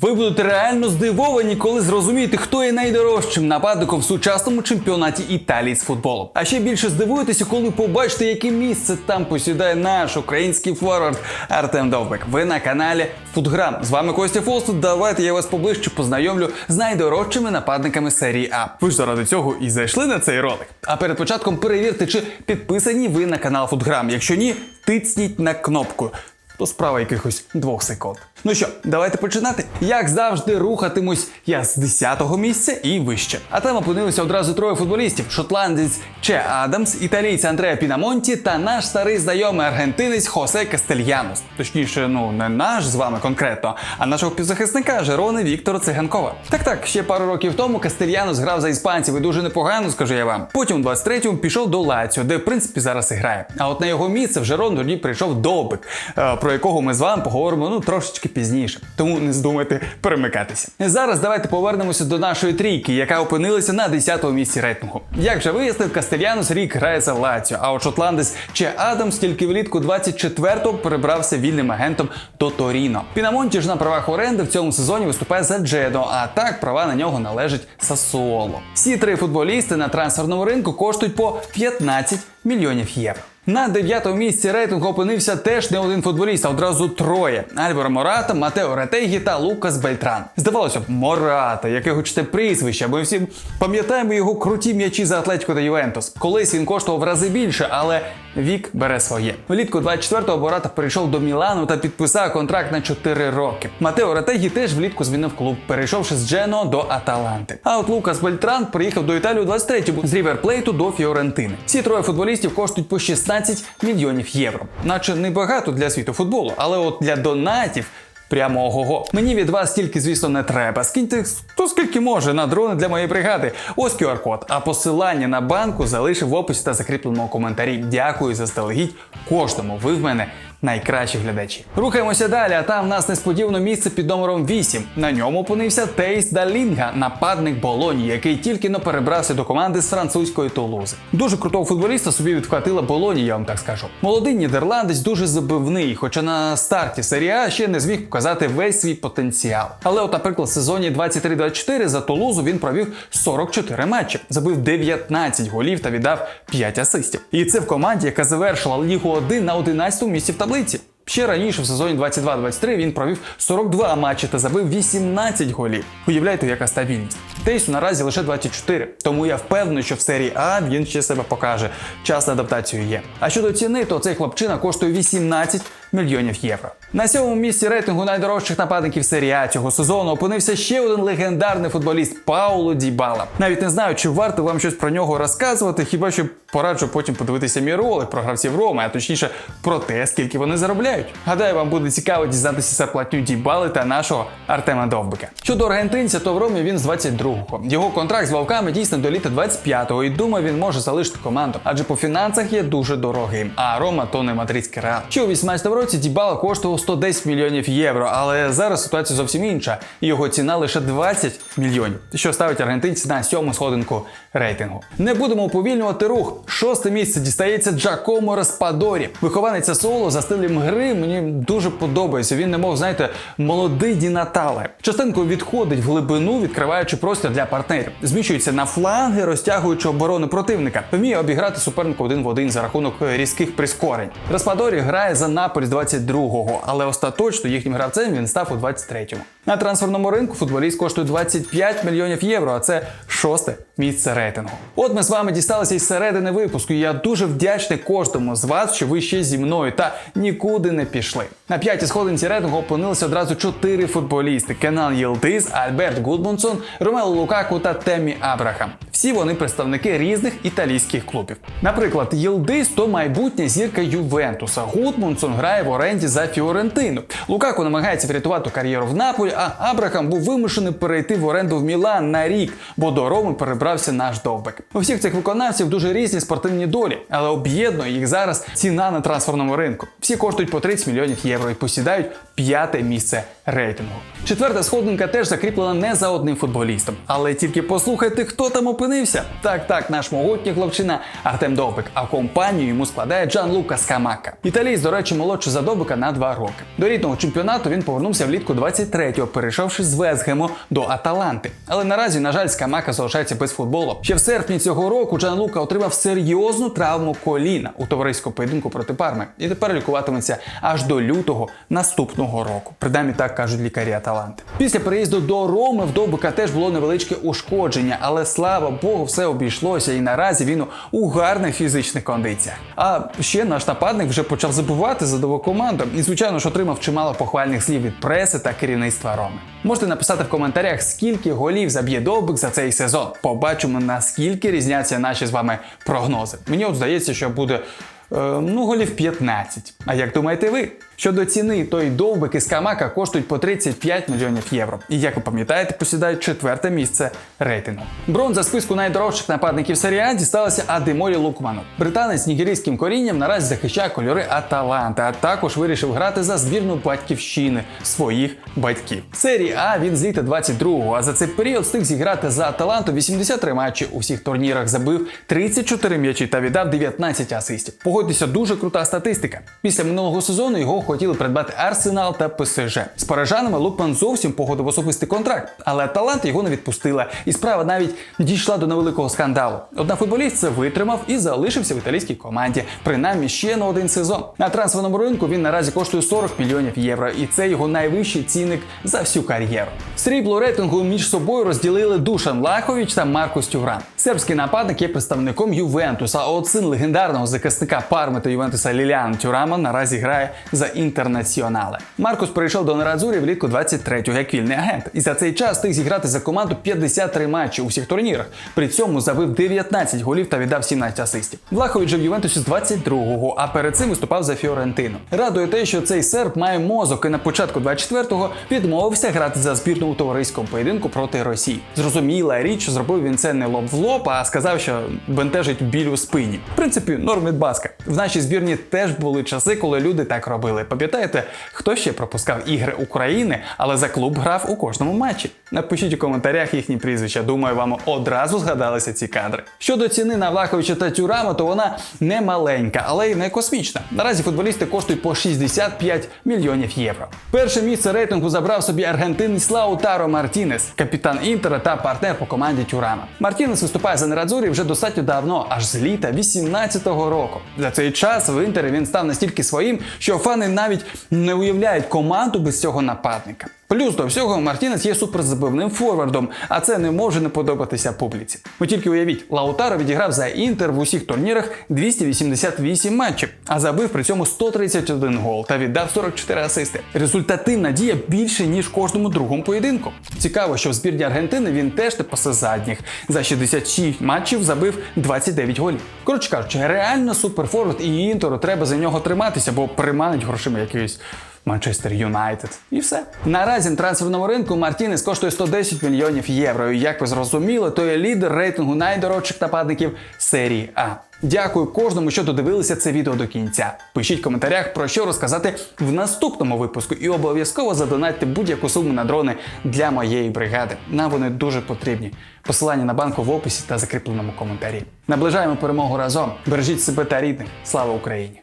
Ви будете реально здивовані, коли зрозумієте, хто є найдорожчим нападником в сучасному чемпіонаті Італії з футболу. А ще більше здивуєтеся, коли побачите, яке місце там посідає наш український форвард Артем Довбек. Ви на каналі Футграм. З вами Костя Фосту. Давайте я вас поближче познайомлю з найдорожчими нападниками серії А. Ви ж заради цього і зайшли на цей ролик. А перед початком перевірте, чи підписані ви на канал Футграм. Якщо ні, тицніть на кнопку то справа якихось двох секунд. Ну що, давайте починати. Як завжди, рухатимусь я з 10-го місця і вище. А там опинилися одразу троє футболістів: шотландець Че Адамс, італійць Андреа Пінамонті та наш старий знайомий аргентинець Хосе Кастельянос. Точніше, ну не наш з вами конкретно, а нашого півзахисника Жерони Віктора Циганкова. Так так, ще пару років тому Кастельянос грав за іспанців і дуже непогано, скажу я вам. Потім у 23-му пішов до Лаціо, де в принципі зараз і грає. А от на його місце в Жерон прийшов Довбик, е, про якого ми з вами поговоримо ну трошечки пізніше. Тому не здумайте перемикатися. Зараз давайте повернемося до нашої трійки, яка опинилася на 10-му місці рейтингу. Як вже вияснив, Кастельянос рік грає за Лаціо, а от шотландець Че Адамс тільки влітку 24-го перебрався вільним агентом до Торіно. Пінамонті ж на правах оренди в цьому сезоні виступає за Джедо, а так права на нього належать Сасуоло. Всі три футболісти на трансферному ринку коштують по 15 мільйонів євро. На дев'ятому місці рейтингу опинився теж не один футболіст, а одразу троє: Альваро Мората, Матео Ретегі та Лукас Бельтран. Здавалося б, Мората, яке хочете прізвище, ми всі пам'ятаємо його круті м'ячі за Атлетико та Ювентус. Колись він коштував в рази більше, але вік бере своє. Влітку 24-го Бората перейшов до Мілану та підписав контракт на 4 роки. Матео Ретегі теж влітку змінив клуб, перейшовши з Джено до Аталанти. А от Лукас Бельтран приїхав до Італії у 23-му з Ріверплейту до Фіорентини. Всі троє футболістів коштують по 16 мільйонів євро. Наче небагато для світу футболу, але от для донатів. Прямо ого-го. Мені від вас тільки, звісно, не треба. Скиньте хто скільки може на дрони для моєї бригади. Ось QR-код. А посилання на банку залишив в описі та закріпленому коментарі. Дякую заздалегідь кожному. Ви в мене найкращі глядачі. Рухаємося далі, а там в нас несподівано місце під номером 8. На ньому опинився Тейс Далінга, нападник Болоні, який тільки но перебрався до команди з французької Тулузи. Дуже крутого футболіста собі відхватила Болоні, я вам так скажу. Молодий нідерландець дуже забивний, хоча на старті серії А ще не зміг показати весь свій потенціал. Але, от, наприклад, в сезоні 23-24 за Тулузу він провів 44 матчі, забив 19 голів та віддав 5 асистів. І це в команді, яка завершила Лігу 1 на 11 місці в таблиці. Ще раніше в сезоні 22-23 він провів 42 матчі та забив 18 голів. Уявляєте, яка стабільність. Тейсу наразі лише 24, тому я впевнений, що в серії А він ще себе покаже. Час на адаптацію є. А щодо ціни, то цей хлопчина коштує 18 мільйонів євро. На сьомому місці рейтингу найдорожчих нападників серії А цього сезону опинився ще один легендарний футболіст Пауло Дібала. Навіть не знаю, чи варто вам щось про нього розказувати, хіба що пораджу потім подивитися мій ролик про гравців Роми, а точніше про те, скільки вони заробляють. Гадаю, вам буде цікаво дізнатися зарплатню Дібали та нашого Артема Довбика. Щодо аргентинця, то в Ромі він з 22-го. Його контракт з вовками дійсно до літа 25-го, і думаю, він може залишити команду, адже по фінансах є дуже дорогим. А Рома то не мадридський реал. Ще у 18-му році Дібала коштував 110 мільйонів євро, але зараз ситуація зовсім інша. Його ціна лише 20 мільйонів, що ставить аргентинців на сьому сходинку рейтингу. Не будемо уповільнювати рух. Шосте місце дістається Джакомо Распадорі. Вихованець соло за стилем гри мені дуже подобається. Він немов, знаєте, молодий Ді Натале. Частинку відходить в глибину, відкриваючи простір для партнерів. Зміщується на фланги, розтягуючи оборону противника. Вміє обіграти суперника один в один за рахунок різких прискорень. Распадорі грає за Наполь з 22-го, але остаточно їхнім гравцем він став у 23-му. На трансферному ринку футболіст коштує 25 мільйонів євро, а це шосте місце рейтингу. От ми з вами дісталися із середини випуску. і Я дуже вдячний кожному з вас, що ви ще зі мною та нікуди не пішли. На п'ятій сходинці рейтингу опинилися одразу чотири футболісти: Кенан Єлдиз, Альберт Гудмунсон, Ромело Лукаку та Темі Абрахам. Всі вони представники різних італійських клубів. Наприклад, Єлдиз то майбутня зірка Ювентуса. Гудмунсон грає в оренді за Фіорентину. Лукаку намагається врятувати кар'єру в Наполі, а Абрахам був вимушений перейти в оренду в Мілан на рік, бо до Роми перебрався наш довбек. У всіх цих виконавців дуже різні спортивні долі, але об'єднує їх зараз ціна на трансферному ринку. Всі коштують по 30 мільйонів євро і посідають п'яте місце рейтингу. Четверта сходинка теж закріплена не за одним футболістом, але тільки послухайте, хто там опинився. Так, так, наш могутній хлопчина Артем Довбик, а компанію йому складає Джан Лука Скамака. Італієць, до речі, молодший за Довбика на два роки. До рідного чемпіонату він повернувся влітку 23-го Токіо, перейшовши з Весгему до Аталанти. Але наразі, на жаль, Скамака залишається без футболу. Ще в серпні цього року Джанлука отримав серйозну травму коліна у товариському поєдинку проти Парми і тепер лікуватиметься аж до лютого наступного року. Принаймні так кажуть лікарі Аталанти. Після переїзду до Роми в Довбика теж було невеличке ушкодження, але слава Богу, все обійшлося, і наразі він у гарних фізичних кондиціях. А ще наш нападник вже почав забувати за нову команду і, звичайно ж, отримав чимало похвальних слів від преси та керівництва Роми. Можете написати в коментарях, скільки голів заб'є Довбик за цей сезон. Побачимо, наскільки різняться наші з вами прогнози. Мені от здається, що буде. е, Ну, голів 15. А як думаєте ви? Щодо ціни, то й довбик і скамака коштують по 35 мільйонів євро. І як ви пам'ятаєте, посідають четверте місце рейтингу. Бронза списку найдорожчих нападників серії А дісталася Адемолі Лукману. Британець з нігерійським корінням наразі захищає кольори Аталанти, а також вирішив грати за збірну батьківщини своїх батьків. В серії А він з літа 22-го, а за цей період встиг зіграти за Аталанту 83 матчі у всіх турнірах, забив 34 м'ячі та віддав 19 асистів. Погодьтеся, дуже крута статистика. Після минулого сезону його хотіли придбати Арсенал та ПСЖ. З парижанами Лукман зовсім погодив особистий контракт, але Аталанта його не відпустила, і справа навіть дійшла до невеликого скандалу. Однак футболіст це витримав і залишився в італійській команді, принаймні ще на один сезон. На трансферному ринку він наразі коштує 40 мільйонів євро, і це його найвищий цінник за всю кар'єру. Срібло рейтингу між собою розділили Душан Лахович та Маркус Тюран. Сербський нападник є представником Ювентуса, а от син легендарного захисника Парми та Ювентуса Ліліан Тюрама наразі грає за інтернаціонале. Маркус перейшов до Нерадзурі влітку 23-го як вільний агент, і за цей час встиг зіграти за команду 53 матчі у всіх турнірах. При цьому забив 19 голів та віддав 17 асистів. Влахович же в Ювентусі з 22-го, а перед цим виступав за Фіорентину. Радує те, що цей серб має мозок і на початку 24-го відмовився грати за збірну у товариському поєдинку проти Росії. Зрозуміла річ, що зробив він це не лоб в лоб, а сказав, що бентежить біль у спині. В принципі, норм від баска. В нашій збірні теж були часи, коли люди так робили. Пам'ятаєте, хто ще пропускав ігри України, але за клуб грав у кожному матчі? Напишіть у коментарях їхні прізвища. Думаю, вам одразу згадалися ці кадри. Щодо ціни на Влаховича та Тюрама, то вона не маленька, але й не космічна. Наразі футболісти коштують по 65 мільйонів євро. Перше місце рейтингу забрав собі аргентинець Лаутаро Мартінес, капітан Інтера та партнер по команді Тюрама. Мартінес виступає за Нерадзурі вже достатньо давно, аж з літа 18-го року. За цей час в Інтері він став настільки своїм, що фани навіть не уявляють команду без цього нападника. Плюс до всього Мартінес є суперзабивним форвардом, а це не може не подобатися публіці. Ви тільки уявіть, Лаутаро відіграв за інтер в усіх турнірах 288 матчів, а забив при цьому 131 гол та віддав 44 асисти. Результативна дія більше ніж кожному другому поєдинку. Цікаво, що в збірні Аргентини він теж не пасе задніх. За 66 матчів забив 29 голів. Коротше кажучи, реально суперфорвард і інтеру треба за нього триматися, бо приманить грошима якийсь. Манчестер Юнайтед. І все. Наразі на трансферному ринку Мартінес коштує 110 мільйонів євро. І як ви зрозуміли, то є лідер рейтингу найдорожчих нападників серії А. Дякую кожному, що додивилися це відео до кінця. Пишіть в коментарях про що розказати в наступному випуску, і обов'язково задонатьте будь-яку суму на дрони для моєї бригади. Нам вони дуже потрібні. Посилання на банку в описі та закріпленому коментарі. Наближаємо перемогу разом. Бережіть себе та рідних. Слава Україні!